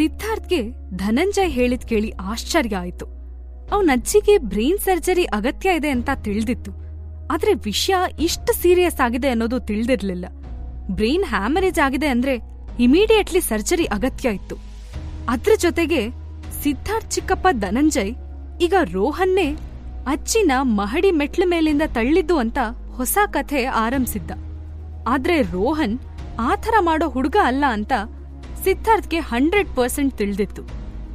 ಸಿದ್ಧಾರ್ಥ್ಗೆ ಧನಂಜಯ್ ಹೇಳಿದ್ ಕೇಳಿ ಆಶ್ಚರ್ಯ ಆಯ್ತು. ಅವನ ಅಜ್ಜಿಗೆ ಬ್ರೈನ್ ಸರ್ಜರಿ ಅಗತ್ಯ ಇದೆ ಅಂತ ತಿಳಿದಿತ್ತು. ಆದ್ರೆ ವಿಷಯ ಇಷ್ಟು ಸೀರಿಯಸ್ ಆಗಿದೆ ಅನ್ನೋದು ತಿಳಿದಿರ್ಲಿಲ್ಲ. ಬ್ರೈನ್ ಹ್ಯಾಮರೇಜ್ ಆಗಿದೆ ಅಂದ್ರೆ ಇಮಿಡಿಯೇಟ್ಲಿ ಸರ್ಜರಿ ಅಗತ್ಯ ಇತ್ತು. ಅದ್ರ ಜೊತೆಗೆ ಸಿದ್ಧಾರ್ಥ್ ಚಿಕ್ಕಪ್ಪ ಧನಂಜಯ್ ಈಗ ರೋಹನ್ನೇ ಅಜ್ಜಿನ ಮಹಡಿ ಮೆಟ್ಲ ಮೇಲಿಂದ ತಳ್ಳಿದ್ದು ಅಂತ ಹೊಸ ಕಥೆ ಆರಂಭಿಸಿದ್ದ. ಆದ್ರೆ ರೋಹನ್ ಆ ಥರ ಮಾಡೋ ಹುಡುಗ ಅಲ್ಲ ಅಂತ ಸಿದ್ಧಾರ್ಥ್ಗೆ ಹಂಡ್ರೆಡ್ ಪರ್ಸೆಂಟ್ ತಿಳಿದಿತ್ತು.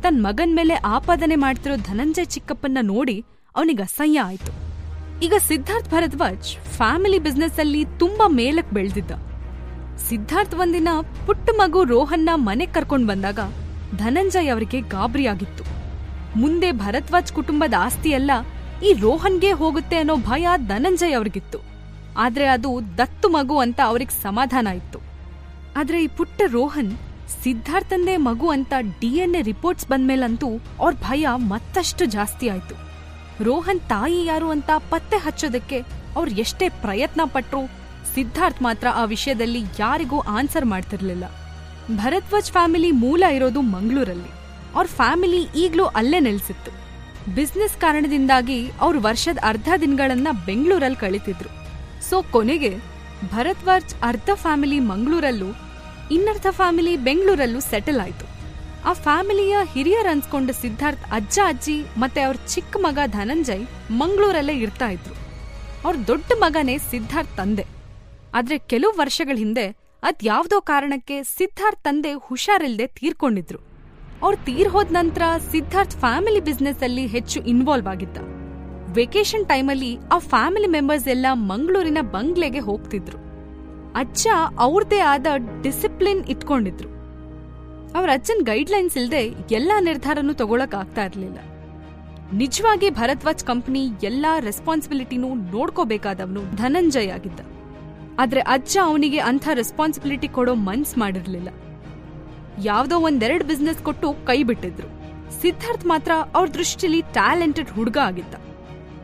ತನ್ನ ಮಗನ ಮೇಲೆ ಆಪಾದನೆ ಮಾಡ್ತಿರೋ ಧನಂಜಯ್ ಚಿಕ್ಕಪ್ಪನ್ನ ನೋಡಿ ಅವನಿಗೆ ಅಸಹ್ಯ ಆಯ್ತು. ಈಗ ಸಿದ್ಧಾರ್ಥ್ ಭರದ್ವಾಜ್ ಫ್ಯಾಮಿಲಿ ಬಿಸ್ನೆಸ್ ಅಲ್ಲಿ ತುಂಬಾ ಮೇಲಕ್ ಬೆಳೆದಿದ್ದ. ಸಿದ್ಧಾರ್ಥ್ ಒಂದಿನ ಪುಟ್ಟ ಮಗು ರೋಹನ್ನ ಮನೆ ಕರ್ಕೊಂಡು ಬಂದಾಗ ಧನಂಜಯ್ ಅವರಿಗೆ ಗಾಬರಿಯಾಗಿತ್ತು ಮುಂದೆ ಭರದ್ವಾಜ್ ಕುಟುಂಬದ ಆಸ್ತಿ ಎಲ್ಲ ಈ ರೋಹನ್ಗೆ ಹೋಗುತ್ತೆ ಅನ್ನೋ ಭಯ ಧನಂಜಯ್ ಅವ್ರಿಗಿತ್ತು. ಆದ್ರೆ ಅದು ದತ್ತು ಮಗು ಅಂತ ಅವ್ರಿಗೆ ಸಮಾಧಾನ ಇತ್ತು. ಆದ್ರೆ ಈ ಪುಟ್ಟ ರೋಹನ್ ಸಿದ್ಧಾರ್ಥಂದೇ ಮಗು ಅಂತ ಡಿಎನ್ಎ ರಿಪೋರ್ಟ್ಸ್ ಬಂದ್ಮೇಲಂತೂ ಅವ್ರ ಭಯ ಮತ್ತಷ್ಟು ಜಾಸ್ತಿ ಆಯ್ತು. ರೋಹನ್ ತಾಯಿ ಯಾರು ಅಂತ ಪತ್ತೆ ಹಚ್ಚೋದಕ್ಕೆ ಅವ್ರು ಎಷ್ಟೇ ಪ್ರಯತ್ನ ಪಟ್ರು ಸಿದ್ಧಾರ್ಥ್ ಮಾತ್ರ ಆ ವಿಷಯದಲ್ಲಿ ಯಾರಿಗೂ ಆನ್ಸರ್ ಮಾಡ್ತಿರ್ಲಿಲ್ಲ. ಭರದ್ವಾಜ್ ಫ್ಯಾಮಿಲಿ ಮೂಲ ಇರೋದು ಮಂಗಳೂರಲ್ಲಿ. ಅವ್ರ ಫ್ಯಾಮಿಲಿ ಈಗ್ಲೂ ಅಲ್ಲೇ ನೆಲೆಸಿತ್ತು. ಬಿಸ್ನೆಸ್ ಕಾರಣದಿಂದಾಗಿ ಅವ್ರು ವರ್ಷದ ಅರ್ಧ ದಿನಗಳನ್ನ ಬೆಂಗಳೂರಲ್ಲಿ ಕಳೀತಿದ್ರು. ಸೊ ಕೊನೆಗೆ ಭರದ್ವಾಜ್ ಅರ್ಧ ಫ್ಯಾಮಿಲಿ ಮಂಗಳೂರಲ್ಲೂ ಇನ್ನರ್ಧ ಫ್ಯಾಮಿಲಿ ಬೆಂಗಳೂರಲ್ಲೂ ಸೆಟಲ್ ಆಯಿತು. ಆ ಫ್ಯಾಮಿಲಿಯ ಹಿರಿಯರ್ ಅನ್ಸ್ಕೊಂಡ ಸಿದ್ಧಾರ್ಥ್ ಅಜ್ಜ ಅಜ್ಜಿ ಮತ್ತೆ ಅವ್ರ ಚಿಕ್ಕ ಮಗ ಧನಂಜಯ್ ಮಂಗಳೂರಲ್ಲೇ ಇರ್ತಾ ಇದ್ರು. ಅವ್ರ ದೊಡ್ಡ ಮಗನೇ ಸಿದ್ಧಾರ್ಥ್ ತಂದೆ. ಆದ್ರೆ ಕೆಲವು ವರ್ಷಗಳ ಹಿಂದೆ ಅದ್ ಯಾವ್ದೋ ಕಾರಣಕ್ಕೆ ಸಿದ್ಧಾರ್ಥ್ ತಂದೆ ಹುಷಾರಿಲ್ದೆ ತೀರ್ಕೊಂಡಿದ್ರು. ಅವ್ರು ತೀರ್ ಹೋದ ನಂತರ ಸಿದ್ಧಾರ್ಥ್ ಫ್ಯಾಮಿಲಿ ಬಿಸ್ನೆಸ್ ಅಲ್ಲಿ ಹೆಚ್ಚು ಇನ್ವಾಲ್ವ್ ಆಗಿದ್ದ. ವೆಕೇಶನ್ ಟೈಮಲ್ಲಿ ಆ ಫ್ಯಾಮಿಲಿ ಮೆಂಬರ್ಸ್ ಎಲ್ಲ ಮಂಗಳೂರಿನ ಬಂಗ್ಲೆಗೆ ಹೋಗ್ತಿದ್ರು. ಅಜ್ಜ ಅವ್ರದೇ ಆದ ಡಿಸಿಪ್ಲಿನ್ ಇಟ್ಕೊಂಡಿದ್ರು. ಅವ್ರ ಅಜ್ಜನ್ ಗೈಡ್ಲೈನ್ಸ್ ಇಲ್ಲದೆ ಎಲ್ಲ ನಿರ್ಧಾರನೂ ತಗೊಳಕ್ ಆಗ್ತಾ ಇರಲಿಲ್ಲ. ನಿಜವಾಗಿ ಭರದ್ವಾಜ್ ಕಂಪನಿ ಎಲ್ಲಾ ರೆಸ್ಪಾನ್ಸಿಬಿಲಿಟಿನೂ ನೋಡ್ಕೋಬೇಕಾದವನು ಧನಂಜಯ್ ಆಗಿದ್ದ. ಆದ್ರೆ ಅಜ್ಜ ಅವನಿಗೆ ಅಂಥ ರೆಸ್ಪಾನ್ಸಿಬಿಲಿಟಿ ಕೊಡೋ ಮನ್ಸ್ ಮಾಡಿರ್ಲಿಲ್ಲ. ಯಾವ್ದೋ ಒಂದೆರಡು ಬಿಸ್ನೆಸ್ ಕೊಟ್ಟು ಕೈ ಬಿಟ್ಟಿದ್ರು. ಸಿದ್ಧಾರ್ಥ್ ಮಾತ್ರ ಅವ್ರ ದೃಷ್ಟಿಲಿ ಟ್ಯಾಲೆಂಟೆಡ್ ಹುಡುಗ ಆಗಿದ್ದ.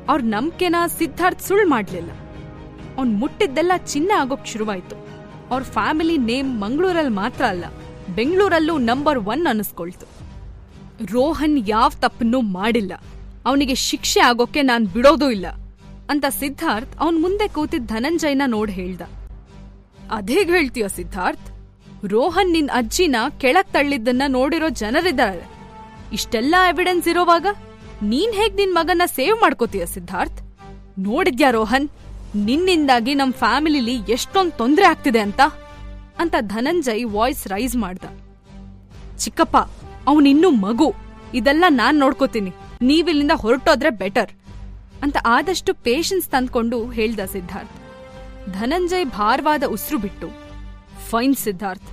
ಅವ್ರ ನಂಬಿಕೆನ ಸಿದ್ಧಾರ್ಥ್ ಸುಳ್ಳು ಮಾಡ್ಲಿಲ್ಲ. ಅವ್ನ್ ಮುಟ್ಟಿದ್ದೆಲ್ಲ ಚಿನ್ನ ಆಗೋಕ್ ಶುರುವಾಯ್ತು. ಅವ್ರ ಫ್ಯಾಮಿಲಿ ನೇಮ್ ಮಂಗಳೂರಲ್ಲಿ ಮಾತ್ರ ಅಲ್ಲ, ಬೆಂಗಳೂರಲ್ಲೂ ನಂಬರ್ ಒನ್ ಅನಿಸ್ಕೊಳ್ತು. ರೋಹನ್ ಯಾವ ತಪ್ಪನ್ನು ಮಾಡಿಲ್ಲ. ಅವನಿಗೆ ಶಿಕ್ಷೆ ಆಗೋಕೆ ನಾನು ಬಿಡೋದೂ ಇಲ್ಲ ಅಂತ ಸಿದ್ಧಾರ್ಥ್ ಅವನ್ ಮುಂದೆ ಕೂತಿದ್ದ ಧನಂಜಯನ ನೋಡ್ ಹೇಳ್ದ. ಅದೇಗ್ ಹೇಳ್ತೀಯ ಸಿದ್ಧಾರ್ಥ್? ರೋಹನ್ ನಿನ್ ಅಜ್ಜಿನ ಕೆಳಗ್ ತಳ್ಳಿದ್ದನ್ನ ನೋಡಿರೋ ಜನರಿದ್ದಾರೆ ಇಷ್ಟೆಲ್ಲಾ ಎವಿಡೆನ್ಸ್ ಇರೋವಾಗ ನೀನ್ ಹೇಗ್ ನಿನ್ ಮಗನ ಸೇವ್ ಮಾಡ್ಕೋತೀಯ ಸಿದ್ಧಾರ್ಥ್? ನೋಡಿದ್ಯಾ ರೋಹನ್? ನಿನ್ನಿಂದಾಗಿ ನಮ್ ಫ್ಯಾಮಿಲಿಲಿ ಎಷ್ಟೊಂದ್ ತೊಂದ್ರೆ ಆಗ್ತಿದೆ ಅಂತ? ಅಂತ ಧನಂಜಯ್ ವಾಯ್ಸ್ ರೈಸ್ ಮಾಡ್ದ. ಚಿಕ್ಕಪ್ಪ ಅವನಿನ್ನೂ ಮಗು. ಇದೆಲ್ಲ ನಾನ್ ನೋಡ್ಕೋತೀನಿ. ನೀವಿಲ್ಲಿಂದ ಹೊರಟೋದ್ರೆ ಬೆಟರ್ ಅಂತ ಆದಷ್ಟು ಪೇಷನ್ಸ್ ತಂದ್ಕೊಂಡು ಹೇಳ್ದ ಸಿದ್ಧಾರ್ಥ್. ಧನಂಜಯ್ ಭಾರವಾದ ಉಸಿರು ಬಿಟ್ಟು, ಫೈನ್ ಸಿದ್ಧಾರ್ಥ್,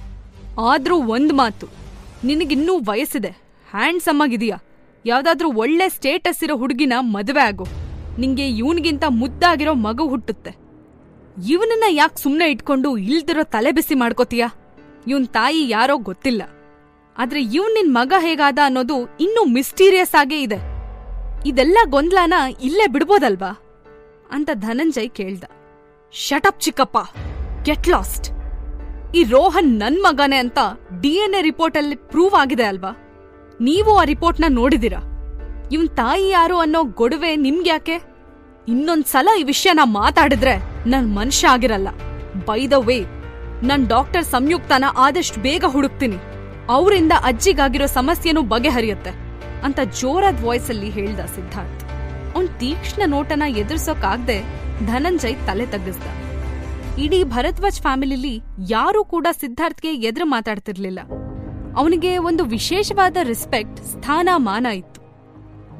ಆದ್ರೂ ಒಂದ್ ಮಾತು. ನಿನಗಿನ್ನೂ ವಯಸ್ಸಿದೆ. ಹ್ಯಾಂಡ್ಸಮ್ ಆಗಿದೀಯಾ. ಯಾವ್ದಾದ್ರೂ ಒಳ್ಳೆ ಸ್ಟೇಟಸ್ ಇರೋ ಹುಡುಗಿನ ಮದುವೆ ಆಗು. ನಿಂಗೆ ಇವನಿಗಿಂತ ಮುದ್ದಾಗಿರೋ ಮಗು ಹುಟ್ಟುತ್ತೆ. ಇವನನ್ನ ಯಾಕೆ ಸುಮ್ಮನೆ ಇಟ್ಕೊಂಡು ಇಲ್ದಿರೋ ತಲೆ ಬಿಸಿ ಮಾಡ್ಕೋತೀಯ? ಇವನ್ ತಾಯಿ ಯಾರೋ ಗೊತ್ತಿಲ್ಲ. ಆದ್ರೆ ಇವನ್ ನಿನ್ ಮಗ ಹೇಗಾದ ಅನ್ನೋದು ಇನ್ನೂ ಮಿಸ್ಟೀರಿಯಸ್ ಆಗೇ ಇದೆ. ಇದೆಲ್ಲ ಗೊಂದಲನ ಇಲ್ಲೇ ಬಿಡ್ಬೋದಲ್ವಾ? ಅಂತ ಧನಂಜಯ್ ಕೇಳ್ದ. ಶಟಪ್ ಚಿಕ್ಕಪ್ಪ. ಗೆಟ್ ಲಾಸ್ಟ್ ಈ ರೋಹನ್ ನನ್ ಮಗನೇ ಅಂತ ಡಿ ಎನ್ ರಿಪೋರ್ಟ್ ಅಲ್ಲಿ ಪ್ರೂವ್ ಆಗಿದೆ ಅಲ್ವಾ? ನೀವು ಆ ರಿಪೋರ್ಟ್ನ ನೋಡಿದಿರಾ ಇವನ್ ತಾಯಿ ಯಾರು ಅನ್ನೋ ಗೊಡವೆ ನಿಮ್ಗ್ಯಾಕೆ? ಇನ್ನೊಂದ್ಸಲ ಈ ವಿಷಯನ ಮಾತಾಡಿದ್ರೆ ನನ್ ಮನುಷ್ಯ ಆಗಿರಲ್ಲ. ಬೈ ದ ವೇ ನನ್ ಡಾಕ್ಟರ್ ಸಂಯುಕ್ತನ ಆದಷ್ಟು ಬೇಗ ಹುಡುಕ್ತೀನಿ. ಅವರಿಂದ ಅಜ್ಜಿಗಾಗಿರೋ ಸಮಸ್ಯೆನೂ ಬಗೆಹರಿಯುತ್ತೆ ಅಂತ ಜೋರಾದ ವಾಯ್ಸ್ ಅಲ್ಲಿ ಹೇಳ್ದ ಸಿದ್ಧಾರ್ಥ್. ಅವ್ನ್ ತೀಕ್ಷ್ಣ ನೋಟನ ಎದುರಿಸೋಕಾಗ್ದೆ ಧನಂಜಯ್ ತಲೆ ತಗ್ಗಿಸ್ದ. ಇಡೀ ಭರದ್ವಾಜ್ ಫ್ಯಾಮಿಲಿಲಿ ಯಾರೂ ಕೂಡ ಸಿದ್ಧಾರ್ಥ್ಗೆ ಎದುರು ಮಾತಾಡ್ತಿರ್ಲಿಲ್ಲ. ಅವನಿಗೆ ಒಂದು ವಿಶೇಷವಾದ ರೆಸ್ಪೆಕ್ಟ್ ಸ್ಥಾನ ಮಾನ ಇತ್ತು.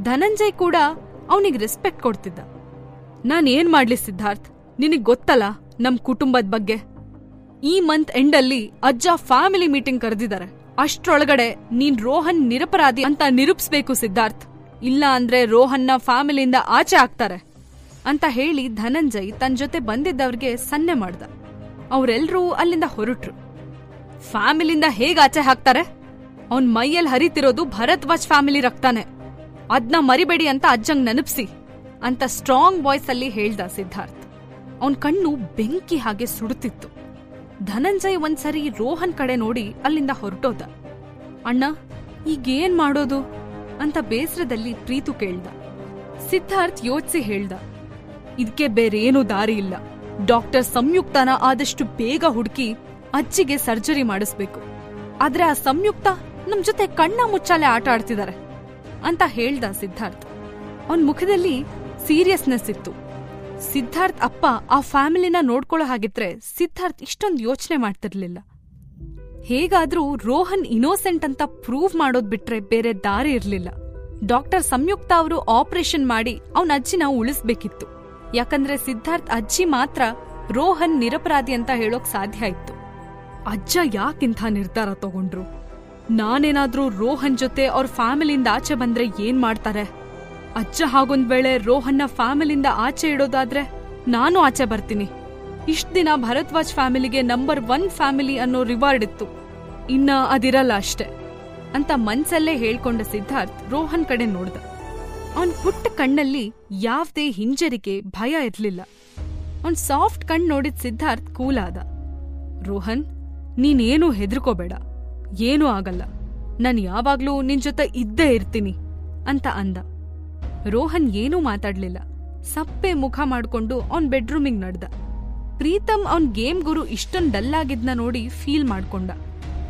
ಧನಂಜಯ್ ಕೂಡ ಅವನಿಗೆ ರೆಸ್ಪೆಕ್ಟ್ ಕೊಡ್ತಿದ್ದ. ನಾನೇನ್ ಮಾಡ್ಲಿ ಸಿದ್ಧಾರ್ಥ್? ನಿನಗ್ ಗೊತ್ತಲ್ಲ ನಮ್ ಕುಟುಂಬದ ಬಗ್ಗೆ. ಈ ಮಂತ್ ಎಂಡಲ್ಲಿ ಅಜ್ಜ ಫ್ಯಾಮಿಲಿ ಮೀಟಿಂಗ್ ಕರೆದಿದ್ದಾರೆ ಅಷ್ಟ್ರೊಳಗಡೆ ನೀನ್ ರೋಹನ್ ನಿರಪರಾಧಿ ಅಂತ ನಿರೂಪಿಸ್ಬೇಕು ಸಿದ್ಧಾರ್ಥ್. ಇಲ್ಲ ಅಂದ್ರೆ ರೋಹನ್ನ ಫ್ಯಾಮಿಲಿಯಿಂದ ಆಚೆ ಹಾಕ್ತಾರೆ ಅಂತ ಹೇಳಿ ಧನಂಜಯ್ ತನ್ನ ಜೊತೆ ಬಂದಿದ್ದವ್ರಿಗೆ ಸನ್ನೆ ಮಾಡ್ದ. ಅವ್ರೆಲ್ರೂ ಅಲ್ಲಿಂದ ಹೊರಟ್ರು. ಫ್ಯಾಮಿಲಿಯಿಂದ ಹೇಗ್ ಆಚೆ ಹಾಕ್ತಾರೆ? ಅವನ್ ಮೈಯಲ್ಲಿ ಹರಿತಿರೋದು ಭರದ್ವಾಜ್ ಫ್ಯಾಮಿಲಿ ರಕ್ತಾನೆ. ಅದ್ನ ಮರಿಬೇಡಿ ಅಂತ ಅಜ್ಜಂಗ್ ನೆನಪಿಸಿ ಅಂತ ಸ್ಟ್ರಾಂಗ್ ವಾಯ್ಸ್ ಅಲ್ಲಿ ಹೇಳ್ದ ಸಿದ್ಧಾರ್ಥ್. ಅವನ್ ಕಣ್ಣು ಬೆಂಕಿ ಹಾಗೆ ಸುಡುತ್ತಿತ್ತು. ಧನಂಜಯ್ ಒಂದ್ಸರಿ ರೋಹನ್ ಕಡೆ ನೋಡಿ ಅಲ್ಲಿಂದ ಹೊರಟೋದ. ಅಣ್ಣ, ಈಗೇನ್ ಮಾಡೋದು? ಅಂತ ಬೇಸರದಲ್ಲಿ ಪ್ರೀತು ಕೇಳ್ದ. ಸಿದ್ಧಾರ್ಥ್ ಯೋಚಿಸಿ ಹೇಳ್ದ. ಇದಕ್ಕೆ ಬೇರೇನೂ ದಾರಿ ಇಲ್ಲ. ಡಾಕ್ಟರ್ ಸಂಯುಕ್ತನ ಆದಷ್ಟು ಬೇಗ ಹುಡುಕಿ ಅಜ್ಜಿಗೆ ಸರ್ಜರಿ ಮಾಡಿಸ್ಬೇಕು. ಆದ್ರೆ ಆ ಸಂಯುಕ್ತ ನಮ್ ಜೊತೆ ಕಣ್ಣ ಮುಚ್ಚಾಲೆ ಆಟ ಆಡ್ತಿದ್ದಾರೆ ಅಂತ ಹೇಳ್ದ ಸಿದ್ಧಾರ್ಥ್. ಅವನ್ ಮುಖದಲ್ಲಿ ಸೀರಿಯಸ್ನೆಸ್ ಇತ್ತು. ಸಿದ್ಧಾರ್ಥ್ ಅಪ್ಪ ಆ ಫ್ಯಾಮಿಲಿನ ನೋಡ್ಕೊಳ್ಳೋ ಹಾಗಿದ್ರೆ ಸಿದ್ಧಾರ್ಥ್ ಇಷ್ಟೊಂದು ಯೋಚನೆ ಮಾಡ್ತಿರ್ಲಿಲ್ಲ. ಹೇಗಾದ್ರೂ ರೋಹನ್ ಇನೋಸೆಂಟ್ ಅಂತ ಪ್ರೂವ್ ಮಾಡೋದ್ ಬಿಟ್ರೆ ಬೇರೆ ದಾರಿ ಇರ್ಲಿಲ್ಲ. ಡಾಕ್ಟರ್ ಸಂಯುಕ್ತ ಅವರು ಆಪರೇಷನ್ ಮಾಡಿ ಅವನ ಅಜ್ಜಿನ ಉಳಿಸ್ಬೇಕಿತ್ತು. ಯಾಕಂದ್ರೆ ಸಿದ್ಧಾರ್ಥ್ ಅಜ್ಜಿ ಮಾತ್ರ ರೋಹನ್ ನಿರಪರಾಧಿ ಅಂತ ಹೇಳೋಕ್ ಸಾಧ್ಯ ಇತ್ತು. ಅಜ್ಜ ಯಾಕಿಂಥ ನಿರ್ಧಾರ ತಗೊಂಡ್ರು? ನಾನೇನಾದ್ರೂ ರೋಹನ್ ಜೊತೆ ಅವ್ರ ಫ್ಯಾಮಿಲಿಯಿಂದ ಆಚೆ ಬಂದ್ರೆ ಏನ್ ಮಾಡ್ತಾರೆ? ಅಜ್ಜ ಹಾಗೊಂದ್ ವೇಳೆ ರೋಹನ್ನ ಫ್ಯಾಮಿಲಿಯಿಂದ ಆಚೆ ಇಡೋದಾದ್ರೆ ನಾನು ಆಚೆ ಬರ್ತೀನಿ. ಇಷ್ಟ್ ದಿನ ಭರದ್ವಾಜ್ ಫ್ಯಾಮಿಲಿಗೆ ನಂಬರ್ ಒನ್ ಫ್ಯಾಮಿಲಿ ಅನ್ನೋ ರಿವಾರ್ಡ್ ಇತ್ತು. ಇನ್ನ ಅದಿರಲ್ಲ ಅಷ್ಟೆ ಅಂತ ಮನ್ಸಲ್ಲೇ ಹೇಳ್ಕೊಂಡ ಸಿದ್ಧಾರ್ಥ್ ರೋಹನ್ ಕಡೆ ನೋಡ್ದ. ಅವನ್ ಪುಟ್ಟ ಕಣ್ಣಲ್ಲಿ ಯಾವ್ದೇ ಹಿಂಜರಿಕೆ, ಭಯ ಇರ್ಲಿಲ್ಲ. ಅವನ್ ಸಾಫ್ಟ್ ಕಣ್ ನೋಡಿದ್ ಸಿದ್ಧಾರ್ಥ್ ಕೂಲಾದ. ರೋಹನ್, ನೀನೇನು ಹೆದರ್ಕೋಬೇಡ. ಏನೂ ಆಗಲ್ಲ. ನಾನು ಯಾವಾಗ್ಲೂ ನಿನ್ ಜೊತೆ ಇದ್ದೇ ಇರ್ತೀನಿ ಅಂತ ಅಂದ. ರೋಹನ್ ಏನೂ ಮಾತಾಡ್ಲಿಲ್ಲ. ಸಪ್ಪೆ ಮುಖ ಮಾಡ್ಕೊಂಡು ಅವನ್ ಬೆಡ್ರೂಮಿಗೆ ನಡ್ದ. ಪ್ರೀತಮ್ ಅವನ್ ಗೇಮ್ ಗುರು ಇಷ್ಟೊಂದು ಡಲ್ ಆಗಿದ್ನ ನೋಡಿ ಫೀಲ್ ಮಾಡ್ಕೊಂಡ.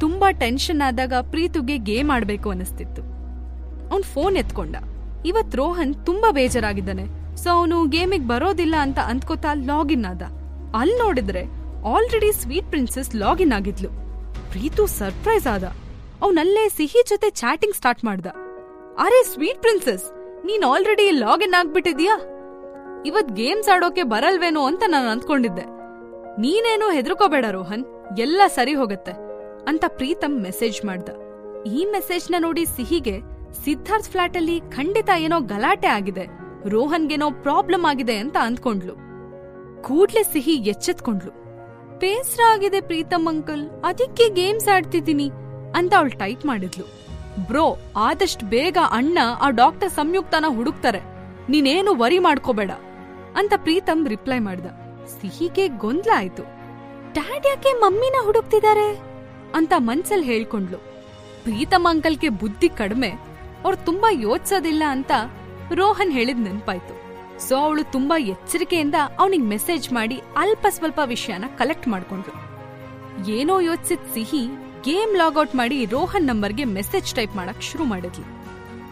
ತುಂಬಾ ಟೆನ್ಷನ್ ಆದಾಗ ಪ್ರೀತುಗೆ ಗೇಮ್ ಆಡ್ಬೇಕು ಅನಿಸ್ತಿತ್ತು. ಅವನ್ ಫೋನ್ ಎತ್ಕೊಂಡ. ಇವತ್ ರೋಹನ್ ತುಂಬಾ ಬೇಜಾರಾಗಿದ್ದಾನೆ. ಸೊ ಅವನು ಗೇಮಿಗೆ ಬರೋದಿಲ್ಲ ಅಂತ ಅಂದ್ಕೋತಾ ಲಾಗಿನ್ ಆದ. ಅಲ್ಲಿ ನೋಡಿದ್ರೆ ಆಲ್ರೆಡಿ ಸ್ವೀಟ್ ಪ್ರಿನ್ಸೆಸ್ ಲಾಗಿನ್ ಆಗಿದ್ಲು. ಪ್ರೀತು ಸರ್ಪ್ರೈಸ್ ಆದ. ಅವನಲ್ಲೇ ಸಿಹಿ ಜೊತೆ ಚಾಟಿಂಗ್ ಸ್ಟಾರ್ಟ್ ಮಾಡ್ದ. ಅರೆ ಸ್ವೀಟ್ ಪ್ರಿನ್ಸೆಸ್, ನೀನ್ ಆಲ್ರೆಡಿ ಲಾಗ್ ಇನ್ ಆಗ್ಬಿಟ್ಟಿದ್ಯಾ? ಇವತ್ ಗೇಮ್ಸ್ ಆಡೋಕೆ ಬರಲ್ವೇನೋ ಅಂತ ನಾನು ಅಂದ್ಕೊಂಡಿದ್ದೆ. ನೀನೇನು ಹೆದರ್ಕೋಬೇಡ ರೋಹನ್, ಎಲ್ಲ ಸರಿ ಹೋಗತ್ತೆ ಅಂತ ಪ್ರೀತಮ್ ಮೆಸೇಜ್ ಮಾಡ್ದ. ಈ ಮೆಸೇಜ್ನ ನೋಡಿ ಸಿಹಿಗೆ ಸಿದ್ಧಾರ್ಥ್ ಫ್ಲಾಟ್ ಅಲ್ಲಿ ಖಂಡಿತ ಏನೋ ಗಲಾಟೆ ಆಗಿದೆ, ರೋಹನ್ಗೇನೋ ಪ್ರಾಬ್ಲಮ್ ಆಗಿದೆ ಅಂತ ಅಂದ್ಕೊಂಡ್ಲು. ಕೂಡ್ಲೆ ಸಿಹಿ ಎಚ್ಚೆತ್ಕೊಂಡ್ಲು. ಬೇಸರ ಆಗಿದೆ ಪ್ರೀತಮ್ ಅಂಕಲ್. ಅದಕ್ಕೆ ಗೇಮ್ಸ್ ಆಡ್ತಿದ್ದೀನಿ ಅಂತ ಅವಳು ಟೈಪ್ ಮಾಡಿದ್ಲು. ಬ್ರೋ, ಆದಷ್ಟು ಬೇಗ ಅಣ್ಣ ಆ ಡಾಕ್ಟರ್ ಸಂಯುಕ್ತನ ಹುಡುಕ್ತಾರೆ. ನೀನೇನು ವರಿ ಮಾಡ್ಕೋಬೇಡ ಅಂತ ಪ್ರೀತಮ್ ರಿಪ್ಲೈ ಮಾಡ್ದ. ಸಿಹಿಗೆ ಗೊಂದಲ ಆಯ್ತು. ಡ್ಯಾಡ್ ಯಾಕೆ ಮಮ್ಮಿನ ಹುಡುಕ್ತಿದ್ದಾರೆ? ಅಂತ ಮನ್ಸಲ್ ಹೇಳ್ಕೊಂಡ್ಲು ಪ್ರೀತಮ್ ಅಂಕಲ್ಗೆ ಬುದ್ಧಿ ಕಡಿಮೆ. ಅವ್ರು ತುಂಬಾ ಯೋಚಿಸೋದಿಲ್ಲ ಅಂತ ರೋಹನ್ ಹೇಳಿದ್ ನೆನ್ಪಾಯ್ತು. ಸೊ ಅವಳು ತುಂಬಾ ಎಚ್ಚರಿಕೆಯಿಂದ ಅವನಿಗೆ ಮೆಸೇಜ್ ಮಾಡಿ ಅಲ್ಪ ಸ್ವಲ್ಪ ವಿಷಯನ ಕಲೆಕ್ಟ್ ಮಾಡ್ಕೊಂಡ್ರು ಏನೋ ಯೋಚಿಸಿದ ಸಿಹಿ ಗೇಮ್ ಲಾಗ್ಔಟ್ ಮಾಡಿ ರೋಹನ್ ನಂಬರ್ಗೆ ಮೆಸೇಜ್ ಟೈಪ್ ಮಾಡಕ್ ಶುರು ಮಾಡಿದ್ಲು.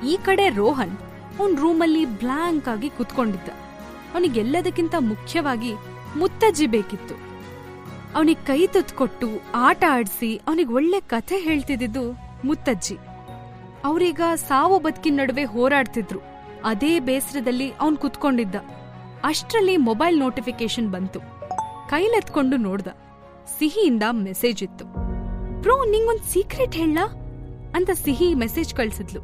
ಈ ಕಡೆ ರೋಹನ್ ಅವನ್ ರೂಮಲ್ಲಿ ಬ್ಲಾಂಕ್ ಆಗಿ ಕುತ್ಕೊಂಡಿದ್ದ. ಅವನಿಗೆಲ್ಲದಕ್ಕಿಂತ ಮುಖ್ಯವಾಗಿ ಮುತ್ತಜ್ಜಿ ಬೇಕಿತ್ತು. ಅವನಿಗೆ ಕೈ ತುತ್ಕೊಟ್ಟು ಆಟ ಆಡಿಸಿ ಅವನಿಗೆ ಒಳ್ಳೆ ಕಥೆ ಹೇಳ್ತಿದ್ದಿದ್ದು ಮುತ್ತಜ್ಜಿ. ಅವರೀಗ ಸಾವು ಬದುಕಿನ ನಡುವೆ ಹೋರಾಡ್ತಿದ್ರು. ಅದೇ ಬೇಸರದಲ್ಲಿ ಅವನ್ ಕುತ್ಕೊಂಡಿದ್ದ. ಅಷ್ಟ್ರಲ್ಲಿ ಮೊಬೈಲ್ ನೋಟಿಫಿಕೇಶನ್ ಬಂತು. ಕೈಲೆತ್ಕೊಂಡು ನೋಡ್ದ. ಸಿಹಿಯಿಂದ ಮೆಸೇಜ್ ಇತ್ತು. ಬ್ರೋ, ನಿಂಗೊಂದ್ ಸೀಕ್ರೆಟ್ ಹೇಳ? ಅಂತ ಸಿಹಿ ಮೆಸೇಜ್ ಕಳ್ಸಿದ್ಲು.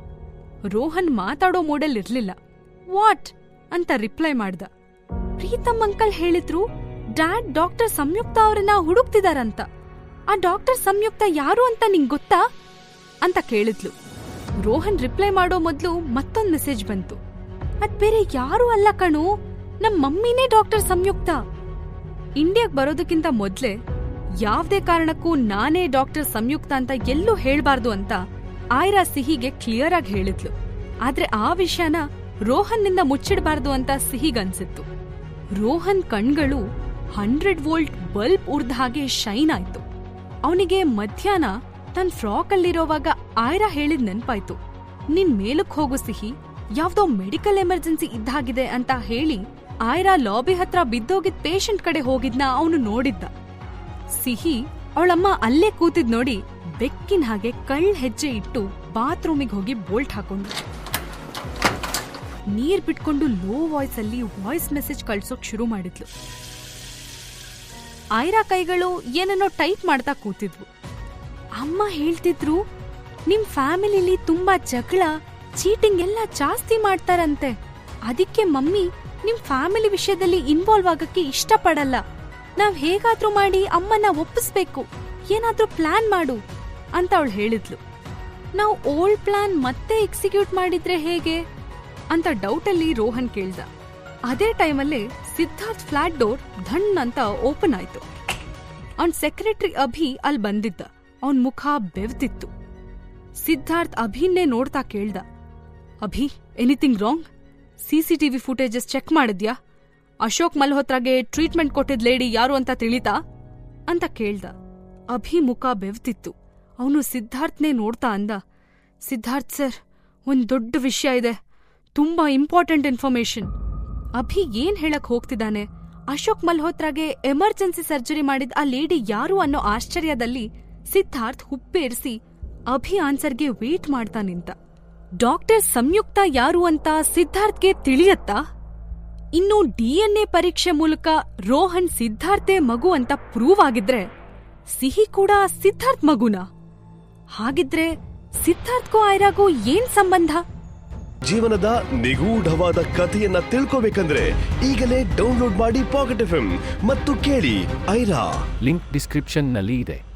ರೋಹನ್ ಮಾತಾಡೋ ಮೂಡಲ್ ಇರ್ಲಿಲ್ಲ. ವಾಟ್? ಅಂತ ರಿಪ್ಲೈ ಮಾಡ್ದ. ಪ್ರೀತಮ್ ಅಂಕಲ್ ಹೇಳಿದ್ರು, ಡ್ಯಾಡ್ ಡಾಕ್ಟರ್ ಸಂಯುಕ್ತ ಅವರನ್ನ ಹುಡುಕ್ತಿದಾರಂತ. ಆ ಡಾಕ್ಟರ್ ಸಂಯುಕ್ತ ಯಾರು ಅಂತ ನಿಂಗ್ ಗೊತ್ತಾ? ಅಂತ ಕೇಳಿದ್ಲು. ರೋಹನ್ ರಿಪ್ಲೈ ಮಾಡೋ ಮೊದ್ಲು ಮತ್ತೊಂದ್ ಮೆಸೇಜ್ ಬಂತು. ಅದ್ ಬೇರೆ ಯಾರು ಅಲ್ಲ ಕಣು. ನಮ್ ಮಮ್ಮಿನೇ ಡಾಕ್ಟರ್ ಸಂಯುಕ್ತ. ಇಂಡಿಯಾಗ್ ಬರೋದಕ್ಕಿಂತ ಮೊದ್ಲೇ ಯಾವ್ದೇ ಕಾರಣಕ್ಕೂ ನಾನೇ ಡಾಕ್ಟರ್ ಸಂಯುಕ್ತ ಅಂತ ಎಲ್ಲೂ ಹೇಳ್ಬಾರ್ದು ಅಂತ ಆಯ್ರಾ ಸಿಹಿಗೆ ಕ್ಲಿಯರ್ ಆಗಿ ಹೇಳಿದ್ಲು. ಆದ್ರೆ ಆ ವಿಷಯನ ರೋಹನ್ನಿಂದ ಮುಚ್ಚಿಡಬಾರ್ದು ಅಂತ ಸಿಹಿಗನ್ಸಿತ್ತು ರೋಹನ್ ಕಣ್ಗಳು ಹಂಡ್ರೆಡ್ ವೋಲ್ಟ್ ಬಲ್ಬ್ ಉರ್ದ ಹಾಗೆ ಶೈನ್ ಆಯ್ತು. ಅವನಿಗೆ ಮಧ್ಯಾಹ್ನ ತನ್ ಫ್ರಾಕ್ ಅಲ್ಲಿರೋವಾಗ ಆಯ್ರಾ ಹೇಳಿದ್ ನೆನ್ಪಾಯ್ತು. ನಿನ್ ಮೇಲಕ್ ಹೋಗು ಸಿಹಿ. ಯಾವ್ದೋ ಮೆಡಿಕಲ್ ಎಮರ್ಜೆನ್ಸಿ ಇದ್ದಾಗಿದೆ ಅಂತ ಹೇಳಿ ಆಯ್ರಾ ಲಾಬಿ ಹತ್ರ ಬಿದ್ದೋಗಿದ್ ಪೇಷಂಟ್ ಕಡೆ ಹೋಗಿದ್ನ ಅವನು ನೋಡಿದ್ದ. ಸಿಹಿ ಅವಳಮ್ಮ ಅಲ್ಲೇ ಕೂತಿದ್ ನೋಡಿ ಬೆಕ್ಕಿನ ಹಾಗೆ ಕಳ್ ಹೆಜ್ಜೆ ಇಟ್ಟು ಬಾತ್ರೂಮಿಗೆ ಹೋಗಿ ಬೋಲ್ಟ್ ಹಾಕೊಂಡು ನೀರ್ ಬಿಟ್ಕೊಂಡು ಲೋ ವಾಯ್ಸ್ ಅಲ್ಲಿ ವಾಯ್ಸ್ ಮೆಸೇಜ್ ಕಳ್ಸೋಕ್ ಶುರು ಮಾಡಿದ್ಲು. ಆಯ್ರಾ ಕೈಗಳು ಏನನ್ನೋ ಟೈಪ್ ಮಾಡ್ತಾ ಕೂತಿದ್ವು. ಅಮ್ಮ ಹೇಳ್ತಿದ್ರು, ನಿಮ್ ಫ್ಯಾಮಿಲಿಲಿ ತುಂಬಾ ಜಗಳ ಚೀಟಿಂಗ್ ಎಲ್ಲ ಜಾಸ್ತಿ ಮಾಡ್ತಾರಂತೆ. ಅದಕ್ಕೆ ಮಮ್ಮಿ, ನಿಮ್ ಫ್ಯಾಮಿಲಿ ವಿಷಯದಲ್ಲಿ ಇನ್ವಾಲ್ವ್ ಆಗಕ್ಕೆ ಇಷ್ಟಪಡಲ್ಲ. ನಾವ್ ಹೇಗಾದ್ರೂ ಮಾಡಿ ಅಮ್ಮನ ಒಪ್ಪಿಸ್ಬೇಕು. ಏನಾದ್ರೂ ಪ್ಲಾನ್ ಮಾಡು, ಅಂತ ಅವಳು ಹೇಳಿದ್ಲು. ನಾವು ಓಲ್ಡ್ ಪ್ಲಾನ್ ಮತ್ತೆ ಎಕ್ಸಿಕ್ಯೂಟ್ ಮಾಡಿದ್ರೆ ಹೇಗೆ? ಅಂತ ಡೌಟಲ್ಲಿ ರೋಹನ್ ಕೇಳ್ದ. ಅದೇ ಟೈಮಲ್ಲೇ ಸಿದ್ಧಾರ್ಥ್ ಫ್ಲಾಟ್ ಡೋರ್ ಧಣ್ ಅಂತ ಓಪನ್ ಆಯ್ತು. ಅವನ್ ಸೆಕ್ರೆಟರಿ ಅಭಿ ಅಲ್ಲಿ ಬಂದಿದ್ದ. ಅವನ್ ಮುಖ ಬೆವ್ತಿತ್ತು ಸಿದ್ಧಾರ್ಥ್ ಅಭಿನ್ನೇ ನೋಡ್ತಾ ಕೇಳ್ದ. Abhi anything wrong CCTV footages check ಮಾಡಿದ್ಯಾ? ಅಶೋಕ್ ಮಲ್ಹೋತ್ರಾಗೆ ಟ್ರೀಟ್ಮೆಂಟ್ ಕೊಟ್ಟಿದ್ ಲೇಡಿ ಯಾರು ಅಂತ ತಿಳಿತಾ? ಅಂತ ಕೇಳ್ದ. ಅಭಿ ಮುಖ ಬೆವ್ತಿತ್ತು. ಅವನು ಸಿದ್ಧಾರ್ಥ್ನೇ ನೋಡ್ತಾ ಅಂದ. ಸಿದ್ಧಾರ್ಥ್ ಸರ್, ಒಂದ್ ದೊಡ್ಡ ವಿಷಯ ಇದೆ. ತುಂಬಾ ಇಂಪಾರ್ಟೆಂಟ್ ಇನ್ಫಾರ್ಮೇಶನ್ ಅಭಿ ಏನ್ ಹೇಳಕ್ ಹೋಗ್ತಿದ್ದಾನೆ? ಅಶೋಕ್ ಮಲ್ಹೋತ್ರಾಗೆ ಎಮರ್ಜೆನ್ಸಿ ಸರ್ಜರಿ ಮಾಡಿದ ಆ ಲೇಡಿ ಯಾರು ಅನ್ನೋ ಆಶ್ಚರ್ಯದಲ್ಲಿ ಸಿದ್ಧಾರ್ಥ್ ಹುಪ್ಪೇರಿಸಿ ಅಭಿ ಆನ್ಸರ್ಗೆ ವೇಟ್ ಮಾಡ್ತಾ ನಿಂತ. ಡಾಕ್ಟರ್ ಸಂಯುಕ್ತ ಯಾರು ಅಂತ ಸಿದ್ಧಾರ್ಥ್ಗೆ ತಿಳಿಯತ್ತಾ? ಇನ್ನು ಡಿಎನ್ಎ ಪರೀಕ್ಷೆ ಮೂಲಕ ರೋಹನ್ ಸಿದ್ಧಾರ್ಥೆ ಮಗು ಅಂತ ಪ್ರೂವ್ ಆಗಿದ್ರೆ ಸಿಹಿ ಕೂಡ ಸಿದ್ಧಾರ್ಥ್ ಮಗುನಾ? ಹಾಗಿದ್ರೆ ಸಿದ್ಧಾರ್ಥ್ಗೂ ಐರಾಗೂ ಏನ್ ಸಂಬಂಧ? ಜೀವನದ ನಿಗೂಢವಾದ ಕಥೆಯನ್ನ ತಿಳ್ಕೋಬೇಕಂದ್ರೆ ಈಗಲೇ ಡೌನ್ಲೋಡ್ ಮಾಡಿ ಪಾಕೆಟ್ ಎಫ್ ಮತ್ತು ಕೇಳಿ ಐರಾ. ಲಿಂಕ್ ಡಿಸ್ಕ್ರಿಪ್ಷನ್ನಲ್ಲಿ ಇದೆ.